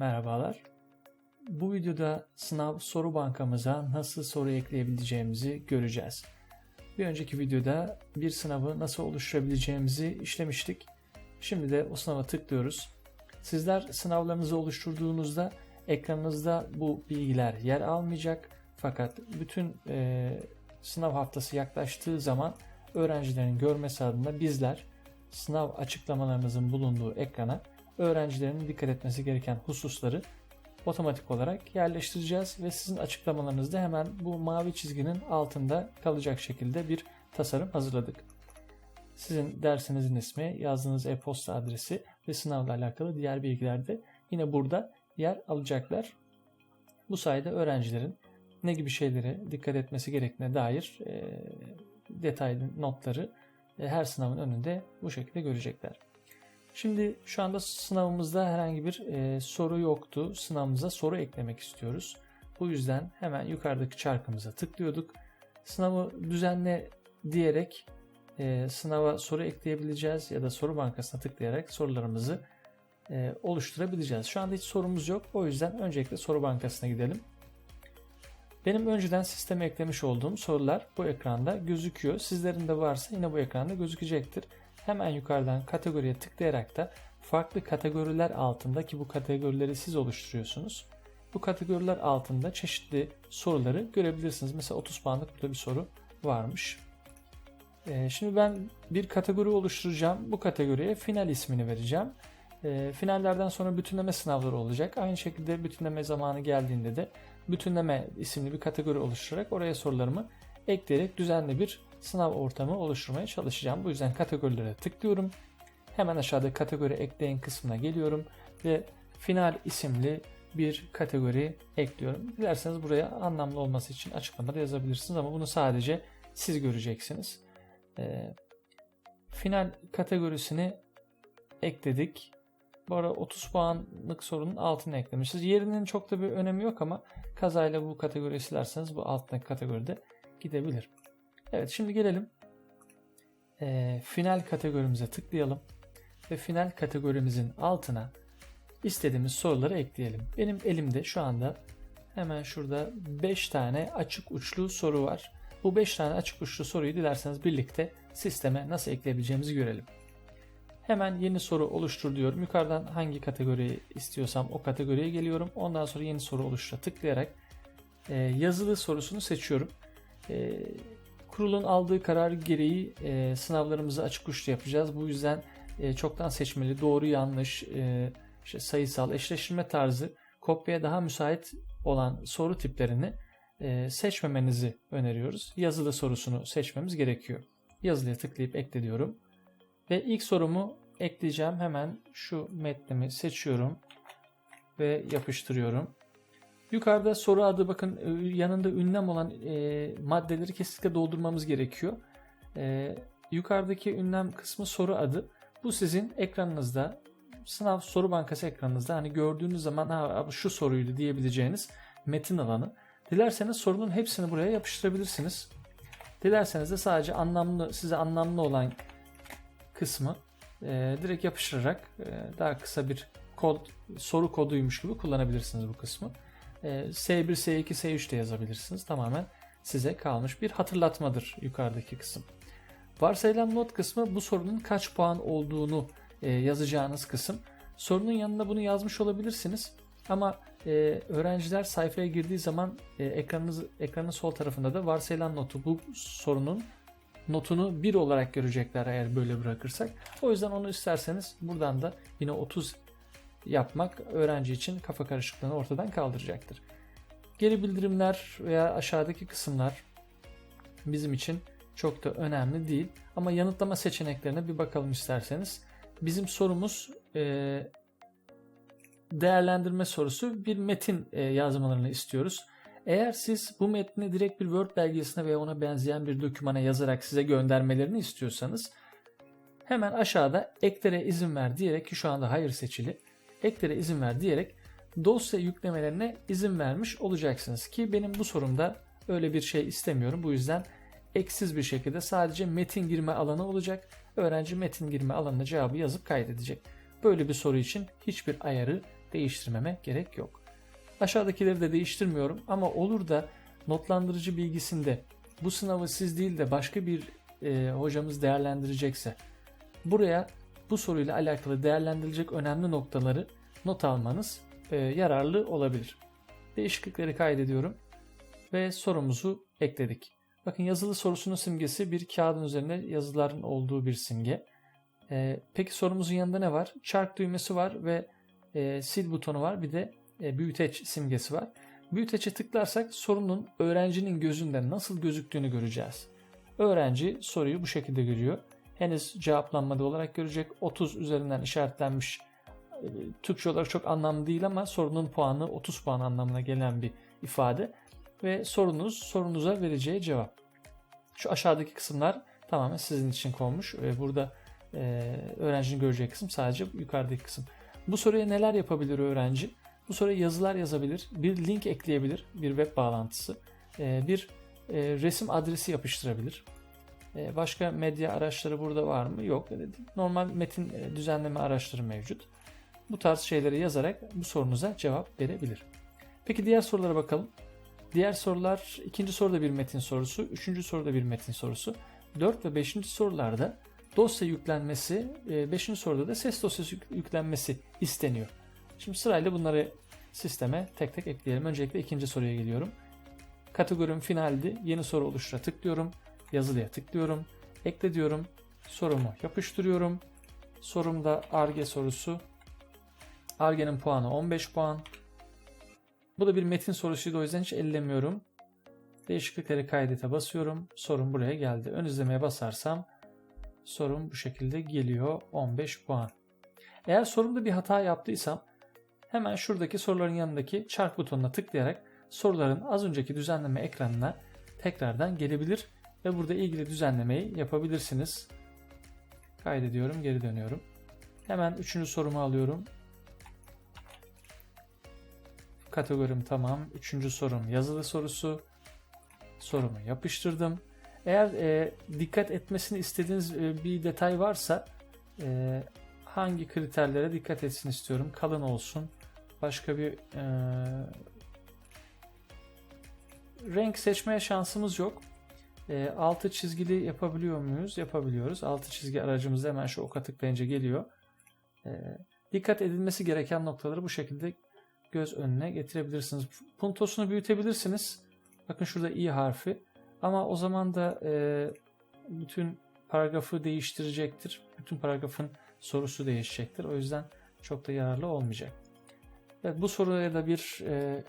Merhabalar. Bu videoda sınav soru bankamıza nasıl soru ekleyebileceğimizi göreceğiz. Bir önceki videoda bir sınavı nasıl oluşturabileceğimizi işlemiştik. Şimdi de o sınava tıklıyoruz. Sizler sınavlarınızı oluşturduğunuzda ekranınızda bu bilgiler yer almayacak. Fakat bütün e, sınav haftası yaklaştığı zaman öğrencilerin görmesi adına bizler sınav açıklamalarınızın bulunduğu ekrana öğrencilerin dikkat etmesi gereken hususları otomatik olarak yerleştireceğiz ve sizin açıklamalarınızda hemen bu mavi çizginin altında kalacak şekilde bir tasarım hazırladık. Sizin dersinizin ismi, yazdığınız e-posta adresi ve sınavla alakalı diğer bilgiler de yine burada yer alacaklar. Bu sayede öğrencilerin ne gibi şeylere dikkat etmesi gerektiğine dair e, detaylı notları e, her sınavın önünde bu şekilde görecekler. Şimdi şu anda sınavımızda herhangi bir e, soru yoktu. Sınavımıza soru eklemek istiyoruz. Bu yüzden hemen yukarıdaki çarkımıza tıklıyorduk. Sınavı düzenle diyerek e, sınava soru ekleyebileceğiz ya da soru bankasına tıklayarak sorularımızı e, oluşturabileceğiz. Şu anda hiç sorumuz yok. O yüzden öncelikle soru bankasına gidelim. Benim önceden sisteme eklemiş olduğum sorular bu ekranda gözüküyor. Sizlerin de varsa yine bu ekranda gözükecektir. Hemen yukarıdan kategoriye tıklayarak da farklı kategoriler altında ki bu kategorileri siz oluşturuyorsunuz. Bu kategoriler altında çeşitli soruları görebilirsiniz. Mesela 30 puanlık burada bir soru varmış. Ee, şimdi ben bir kategori oluşturacağım. Bu kategoriye final ismini vereceğim. Ee, finallerden sonra bütünleme sınavları olacak. Aynı şekilde bütünleme zamanı geldiğinde de bütünleme isimli bir kategori oluşturarak oraya sorularımı ekleyerek düzenli bir sınav ortamı oluşturmaya çalışacağım. Bu yüzden kategorilere tıklıyorum. Hemen aşağıda kategori ekleyin kısmına geliyorum ve final isimli bir kategori ekliyorum. Dilerseniz buraya anlamlı olması için açıklamada yazabilirsiniz ama bunu sadece siz göreceksiniz. Ee, final kategorisini ekledik. Bu arada 30 puanlık sorunun altına eklemişiz. Yerinin çok da bir önemi yok ama kazayla bu kategoriyi silerseniz bu altındaki kategoride gidebilir. Evet şimdi gelelim e, final kategorimize tıklayalım ve final kategorimizin altına istediğimiz soruları ekleyelim. Benim elimde şu anda hemen şurada 5 tane açık uçlu soru var. Bu 5 tane açık uçlu soruyu dilerseniz birlikte sisteme nasıl ekleyebileceğimizi görelim. Hemen yeni soru oluştur diyorum. Yukarıdan hangi kategoriyi istiyorsam o kategoriye geliyorum. Ondan sonra yeni soru oluştura tıklayarak e, yazılı sorusunu seçiyorum. E, kurulun aldığı karar gereği e, sınavlarımızı açık uçlu yapacağız. Bu yüzden e, çoktan seçmeli, doğru yanlış, e, işte sayısal, eşleştirme tarzı kopyaya daha müsait olan soru tiplerini e, seçmemenizi öneriyoruz. Yazılı sorusunu seçmemiz gerekiyor. Yazılıya tıklayıp ekle diyorum. Ve ilk sorumu ekleyeceğim. Hemen şu metnimi seçiyorum ve yapıştırıyorum. Yukarıda soru adı bakın e, yanında ünlem olan e, maddeleri kesinlikle doldurmamız gerekiyor. E, yukarıdaki ünlem kısmı soru adı. Bu sizin ekranınızda sınav soru bankası ekranınızda hani gördüğünüz zaman ha şu soruydu diyebileceğiniz metin alanı. Dilerseniz sorunun hepsini buraya yapıştırabilirsiniz. Dilerseniz de sadece anlamlı size anlamlı olan kısmı e, direkt yapıştırarak e, daha kısa bir kod soru koduymuş gibi kullanabilirsiniz bu kısmı. S1, S2, S3 de yazabilirsiniz. Tamamen size kalmış bir hatırlatmadır yukarıdaki kısım. Varsayılan not kısmı bu sorunun kaç puan olduğunu e, yazacağınız kısım. Sorunun yanında bunu yazmış olabilirsiniz. Ama e, öğrenciler sayfaya girdiği zaman e, ekranınız, ekranın sol tarafında da varsayılan notu bu sorunun notunu 1 olarak görecekler eğer böyle bırakırsak. O yüzden onu isterseniz buradan da yine 30 yapmak öğrenci için kafa karışıklığını ortadan kaldıracaktır. Geri bildirimler veya aşağıdaki kısımlar bizim için çok da önemli değil. Ama yanıtlama seçeneklerine bir bakalım isterseniz. Bizim sorumuz e, değerlendirme sorusu bir metin e, yazmalarını istiyoruz. Eğer siz bu metni direkt bir Word belgesine veya ona benzeyen bir dokümana yazarak size göndermelerini istiyorsanız hemen aşağıda eklere izin ver diyerek ki şu anda hayır seçili eklere izin ver diyerek dosya yüklemelerine izin vermiş olacaksınız ki benim bu sorumda öyle bir şey istemiyorum. Bu yüzden eksiz bir şekilde sadece metin girme alanı olacak. Öğrenci metin girme alanına cevabı yazıp kaydedecek. Böyle bir soru için hiçbir ayarı değiştirmeme gerek yok. Aşağıdakileri de değiştirmiyorum ama olur da notlandırıcı bilgisinde bu sınavı siz değil de başka bir e, hocamız değerlendirecekse buraya bu soruyla alakalı değerlendirilecek önemli noktaları not almanız e, yararlı olabilir. Değişiklikleri kaydediyorum ve sorumuzu ekledik. Bakın yazılı sorusunun simgesi bir kağıdın üzerinde yazıların olduğu bir simge. E, peki sorumuzun yanında ne var? Çark düğmesi var ve e, sil butonu var. Bir de e, büyüteç simgesi var. Büyüteçe tıklarsak sorunun öğrencinin gözünde nasıl gözüktüğünü göreceğiz. Öğrenci soruyu bu şekilde görüyor. Henüz cevaplanmadı olarak görecek. 30 üzerinden işaretlenmiş. E, Türkçe olarak çok anlamlı değil ama sorunun puanı 30 puan anlamına gelen bir ifade. Ve sorunuz sorunuza vereceği cevap. Şu aşağıdaki kısımlar tamamen sizin için konmuş. Ve burada e, öğrencinin göreceği kısım sadece yukarıdaki kısım. Bu soruya neler yapabilir öğrenci? Bu soruya yazılar yazabilir, bir link ekleyebilir, bir web bağlantısı, e, bir resim adresi yapıştırabilir. E, başka medya araçları burada var mı? Yok. Normal metin düzenleme araçları mevcut. Bu tarz şeyleri yazarak bu sorunuza cevap verebilir. Peki diğer sorulara bakalım. Diğer sorular ikinci soruda bir metin sorusu, üçüncü soruda bir metin sorusu. Dört ve beşinci sorularda dosya yüklenmesi, beşinci soruda da ses dosyası yüklenmesi isteniyor. Şimdi sırayla bunları sisteme tek tek ekleyelim. Öncelikle ikinci soruya geliyorum. Kategorim finaldi. Yeni soru oluştura tıklıyorum. Yazılıya tıklıyorum. Ekle diyorum. Sorumu yapıştırıyorum. Sorumda ARGE sorusu. ARGE'nin puanı 15 puan. Bu da bir metin sorusuydu o yüzden hiç ellemiyorum. Değişiklikleri kaydete basıyorum. Sorum buraya geldi. Ön izlemeye basarsam sorum bu şekilde geliyor. 15 puan. Eğer sorumda bir hata yaptıysam hemen şuradaki soruların yanındaki çark butonuna tıklayarak soruların az önceki düzenleme ekranına tekrardan gelebilir ve burada ilgili düzenlemeyi yapabilirsiniz. Kaydediyorum, geri dönüyorum. Hemen üçüncü sorumu alıyorum. Kategorim tamam. Üçüncü sorum yazılı sorusu. Sorumu yapıştırdım. Eğer e, dikkat etmesini istediğiniz e, bir detay varsa e, hangi kriterlere dikkat etsin istiyorum. Kalın olsun. Başka bir e, renk seçmeye şansımız yok. E, altı çizgili yapabiliyor muyuz? Yapabiliyoruz. Altı çizgi aracımızda hemen şu oka tıklayınca geliyor. E, dikkat edilmesi gereken noktaları bu şekilde göz önüne getirebilirsiniz. Puntosunu büyütebilirsiniz. Bakın şurada i harfi. Ama o zaman da e, bütün paragrafı değiştirecektir. Bütün paragrafın sorusu değişecektir. O yüzden çok da yararlı olmayacak. Evet, bu soruya da bir e,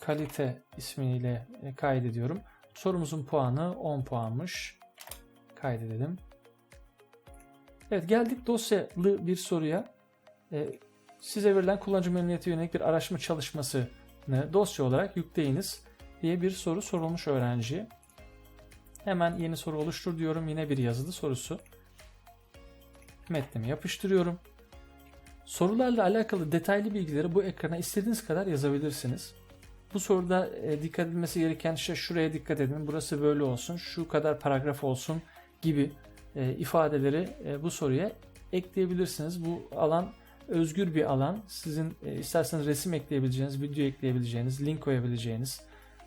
kalite ismiyle e, kaydediyorum. Sorumuzun puanı 10 puanmış. Kaydedelim. Evet geldik dosyalı bir soruya. E, size verilen kullanıcı memnuniyeti yönelik bir araştırma çalışmasını dosya olarak yükleyiniz diye bir soru sorulmuş öğrenciye. Hemen yeni soru oluştur diyorum. Yine bir yazılı sorusu. Metnimi yapıştırıyorum. Sorularla alakalı detaylı bilgileri bu ekrana istediğiniz kadar yazabilirsiniz. Bu soruda e, dikkat edilmesi gereken işte şuraya dikkat edin, burası böyle olsun, şu kadar paragraf olsun gibi e, ifadeleri e, bu soruya ekleyebilirsiniz. Bu alan özgür bir alan. Sizin isterseniz resim ekleyebileceğiniz, video ekleyebileceğiniz, link koyabileceğiniz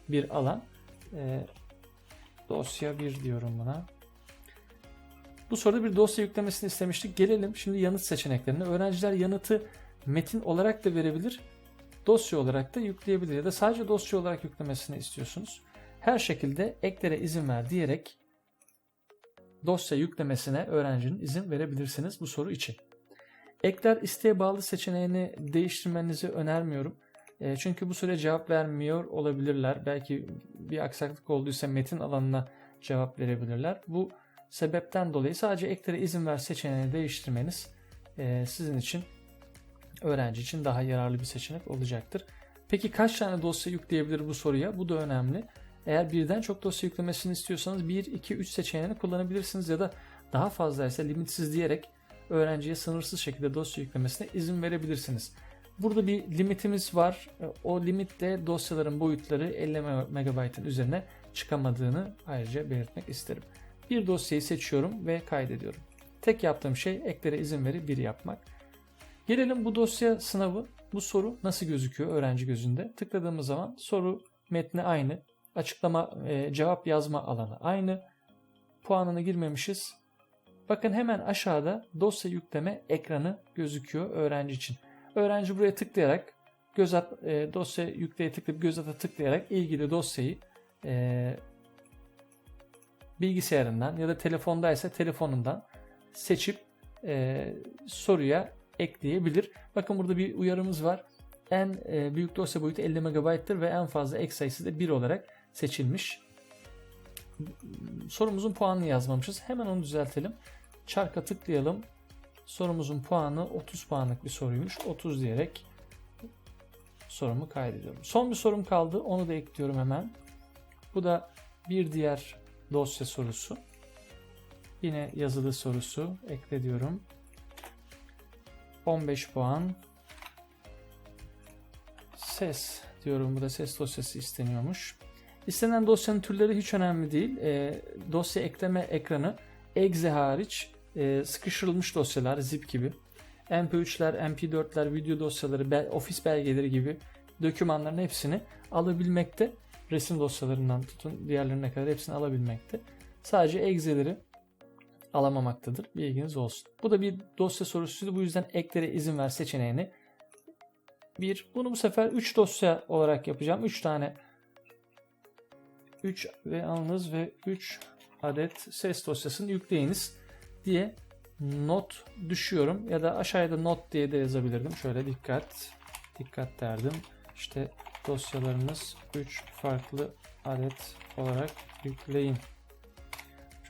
bir alan. Dosya 1 diyorum buna. Bu soruda bir dosya yüklemesini istemiştik. Gelelim şimdi yanıt seçeneklerine. Öğrenciler yanıtı metin olarak da verebilir, dosya olarak da yükleyebilir ya da sadece dosya olarak yüklemesini istiyorsunuz. Her şekilde eklere izin ver diyerek dosya yüklemesine öğrencinin izin verebilirsiniz bu soru için. Ekler isteğe bağlı seçeneğini değiştirmenizi önermiyorum. E, çünkü bu süre cevap vermiyor olabilirler. Belki bir aksaklık olduysa metin alanına cevap verebilirler. Bu sebepten dolayı sadece eklere izin ver seçeneğini değiştirmeniz e, sizin için öğrenci için daha yararlı bir seçenek olacaktır. Peki kaç tane dosya yükleyebilir bu soruya? Bu da önemli. Eğer birden çok dosya yüklemesini istiyorsanız 1, 2, 3 seçeneğini kullanabilirsiniz ya da daha fazla ise limitsiz diyerek öğrenciye sınırsız şekilde dosya yüklemesine izin verebilirsiniz. Burada bir limitimiz var. O limitte dosyaların boyutları 50 MB'ın üzerine çıkamadığını ayrıca belirtmek isterim. Bir dosyayı seçiyorum ve kaydediyorum. Tek yaptığım şey eklere izin verip bir yapmak. Gelelim bu dosya sınavı bu soru nasıl gözüküyor öğrenci gözünde? Tıkladığımız zaman soru metni aynı. Açıklama, e, cevap yazma alanı aynı. Puanını girmemişiz. Bakın hemen aşağıda dosya yükleme ekranı gözüküyor öğrenci için. Öğrenci buraya tıklayarak göz at, e, dosya yükleye tıklayıp göz ata tıklayarak ilgili dosyayı e, bilgisayarından ya da telefondaysa telefonundan seçip e, soruya ekleyebilir. Bakın burada bir uyarımız var. En e, büyük dosya boyutu 50 MB'tır ve en fazla ek sayısı da 1 olarak seçilmiş. Sorumuzun puanını yazmamışız. Hemen onu düzeltelim. Çarka tıklayalım. Sorumuzun puanı 30 puanlık bir soruymuş. 30 diyerek sorumu kaydediyorum. Son bir sorum kaldı. Onu da ekliyorum hemen. Bu da bir diğer dosya sorusu. Yine yazılı sorusu ekle diyorum. 15 puan. Ses diyorum. Bu da ses dosyası isteniyormuş. İstenen dosyanın türleri hiç önemli değil. E, dosya ekleme ekranı exe hariç e, sıkıştırılmış dosyalar zip gibi. MP3'ler, MP4'ler, video dosyaları, bel, ofis belgeleri gibi dokümanların hepsini alabilmekte. Resim dosyalarından tutun diğerlerine kadar hepsini alabilmekte. Sadece exe'leri alamamaktadır. Bilginiz olsun. Bu da bir dosya sorusuydu. Bu yüzden eklere izin ver seçeneğini bir bunu bu sefer 3 dosya olarak yapacağım. 3 tane 3 ve alınız ve 3 adet ses dosyasını yükleyiniz diye not düşüyorum ya da aşağıda not diye de yazabilirdim. Şöyle dikkat dikkat derdim. İşte dosyalarınız 3 farklı adet olarak yükleyin.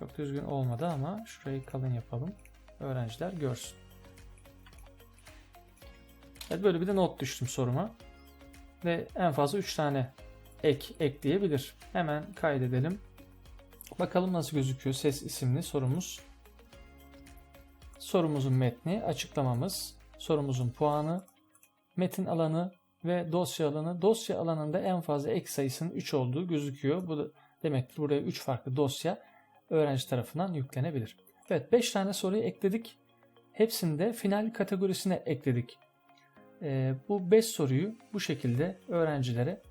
Çok düzgün olmadı ama şurayı kalın yapalım. Öğrenciler görsün. Evet böyle bir de not düştüm soruma. Ve en fazla 3 tane ek ekleyebilir. Hemen kaydedelim. Bakalım nasıl gözüküyor ses isimli sorumuz. Sorumuzun metni, açıklamamız, sorumuzun puanı, metin alanı ve dosya alanı. Dosya alanında en fazla ek sayısının 3 olduğu gözüküyor. Bu da demektir buraya 3 farklı dosya öğrenci tarafından yüklenebilir. Evet 5 tane soruyu ekledik. Hepsini de final kategorisine ekledik. E, bu 5 soruyu bu şekilde öğrencilere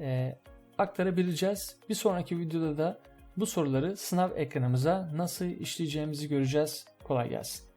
e, aktarabileceğiz. Bir sonraki videoda da bu soruları sınav ekranımıza nasıl işleyeceğimizi göreceğiz. Kolay gelsin.